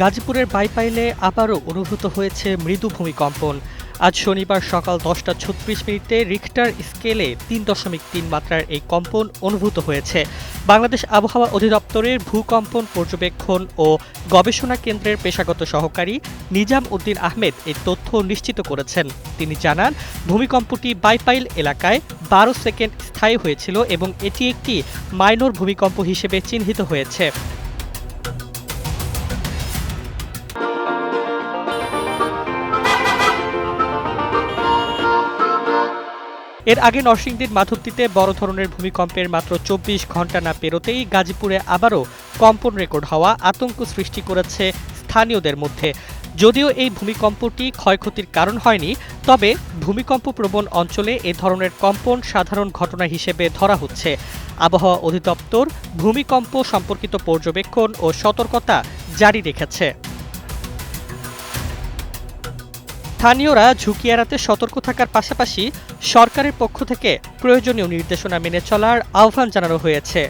গাজীপুরের বাইপাইলে আবারও অনুভূত হয়েছে মৃদু ভূমিকম্পন। আজ শনিবার সকাল দশটা ছত্রিশ মিনিটে রিখটার স্কেলে তিন দশমিক তিন মাত্রার এই কম্পন অনুভূত হয়েছে। বাংলাদেশ আবহাওয়া অধিদপ্তরের ভূকম্পন পর্যবেক্ষণ ও গবেষণা কেন্দ্রের পেশাগত সহকারী নিজাম উদ্দিন আহমেদ এই তথ্য নিশ্চিত করেছেন। তিনি জানান, ভূমিকম্পটি বাইপাইল এলাকায় বারো সেকেন্ড স্থায়ী হয়েছিল এবং এটি একটি মাইনর ভূমিকম্প হিসেবে চিহ্নিত হয়েছে। এর আগে নরসিংদীর মাধবদীতে বড় ধরনের ভূমিকম্পের মাত্র চব্বিশ ঘণ্টা না পেরোতেই গাজীপুরে আবারও কম্পন রেকর্ড হওয়া আতঙ্ক সৃষ্টি করেছে স্থানীয়দের মধ্যে। যদিও এই ভূমিকম্পটি ক্ষয়ক্ষতির কারণ হয়নি, তবে ভূমিকম্প প্রবণ অঞ্চলে এ ধরনের কম্পন সাধারণ ঘটনা হিসেবে ধরা হচ্ছে। আবহাওয়া অধিদপ্তর ভূমিকম্প সম্পর্কিত পর্যবেক্ষণ ও সতর্কতা জারি রেখেছে। স্থানীয়রা ঝুঁকি এড়াতে সতর্ক থাকার পাশাপাশি সরকারের পক্ষ থেকে প্রয়োজনীয় নির্দেশনা মেনে চলার আহ্বান জানানো হয়েছে।